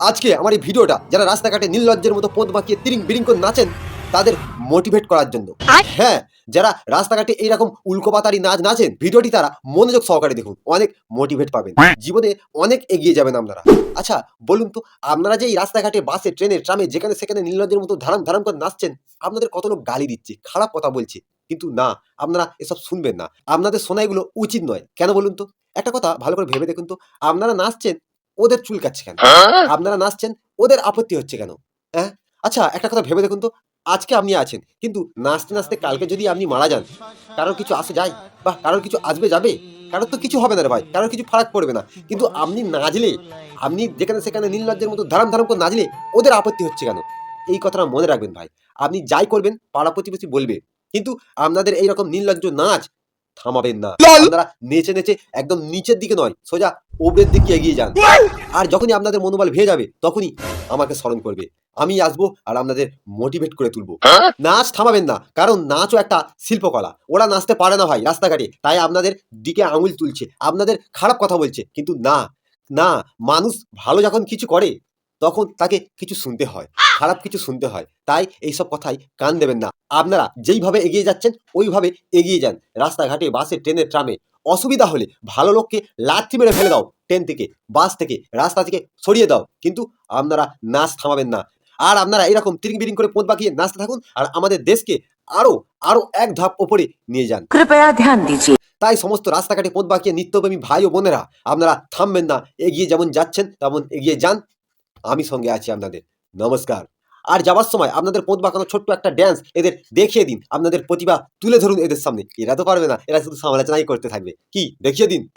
আজকে আমার এই ভিডিওটা যারা রাস্তাঘাটে নীললজ্জের মতো পথ বাঁকিয়ে তিরিং বিরিং করে নাচেন তাদের মোটিভেট করার জন্য। হ্যাঁ যারা রাস্তাঘাটে এইরকম উল্কোপাতারি নাচ নাচেন ভিডিওটি তারা মনোযোগ সহকারে দেখুন অনেক মোটিভেট পাবেন। জীবনে অনেক এগিয়ে যাবেন আপনারা। আচ্ছা বলুন তো আপনারা যে এই রাস্তাঘাটে বাসে ট্রেনে ট্রামে যেখানে সেখানে নীললজ্জের মতো ধারাম ধারাম করে নাচছেন আপনাদের কত লোক গালি দিচ্ছে খারাপ কথা বলছে। কিন্তু না আপনারা এসব শুনবেন না। আপনাদের শোনা এগুলো উচিত নয়। কেন বলুন তো? একটা কথা ভালো করে ভেবে দেখুন তো আপনারা নাচছেন ওদের চুল কাটছে কেন আপনারা নাচছেন ওদের আপত্তি হচ্ছে কেন? হ্যাঁ আচ্ছা একটা কথা ভেবে দেখুন তো আজকে আপনি আছেন কিন্তু নাচতে নাচতে কালকে যদি আপনি মারা যান কারোর কিছু আসে যায়? বা কারোর কিছু আসবে যাবে? কারোর তো কিছু হবে না রে ভাই কারোর কিছু ফারাক পড়বে না। কিন্তু আপনি নাচলে আপনি যেখানে সেখানে নীললজ্জের মতো ধারাম ধারাম করে নাচলে ওদের আপত্তি হচ্ছে কেন? এই কথাটা মনে রাখবেন ভাই। আপনি যাই করবেন পাড়া প্রতিবেশী বলবে। কিন্তু আপনাদের এইরকম নীললজ্জ নাচ থামাবেন না। আপনারা নেচে নেচে একদম নিচের দিকে নয় সোজা ওপরের দিকে এগিয়ে যান। আর যখনই আপনাদের মনোবল ভেঙে যাবে তখনই আমাকে স্মরণ করবে। আমি আসব আর আপনাদের মোটিভেট করে তুলবো। নাচ থামাবেন না কারণ নাচও একটা শিল্পকলা। ওরা নাচতে পারে না ভাই রাস্তাঘাটে তাই আপনাদের দিকে আঙুল তুলছে আপনাদের খারাপ কথা বলছে। কিন্তু না না মানুষ ভালো যখন কিছু করে তখন তাকে কিছু শুনতে হয়। খারাপ কিছু শুনতে হয়। তাই এইসব কথাই কান দেবেন না। আপনারা যেইভাবে এগিয়ে যাচ্ছেন ওইভাবে এগিয়ে যান। রাস্তাঘাটে বাসে ট্রেনে ট্রামে। অসুবিধা হলে ভালো লোককে লাথি মেরে ফেলে দাও। ট্রেন থেকে বাস থেকে রাস্তা থেকে সরিয়ে দাও। কিন্তু আপনারা নাচ থামাবেন না। আর আপনারা এরকম তিরিং বিরিং করে পোঁত বাঁকিয়ে নাচতে থাকুন আর আমাদের দেশকে আরও আরও এক ধাপ ওপরে নিয়ে যান। কৃপয়া ধ্যান দিচ্ছি তাই সমস্ত রাস্তাঘাটে পোঁত বাঁকিয়ে নিত্যপ্রেমী ভাই ও বোনেরা আপনারা থামবেন না। এগিয়ে যেমন যাচ্ছেন তেমন এগিয়ে যান। আমি সঙ্গে আছি আপনাদের। নমস্কার। আর যাওয়ার সময় আপনাদের পোঁত বাঁকানো ছোট্ট একটা ড্যান্স এদের দেখিয়ে দিন। আপনাদের প্রতিভা তুলে ধরুন এদের সামনে। এরা তো পারবে না। এরা শুধু সমালোচনাই করতে থাকবে। কি? দেখিয়ে দিন।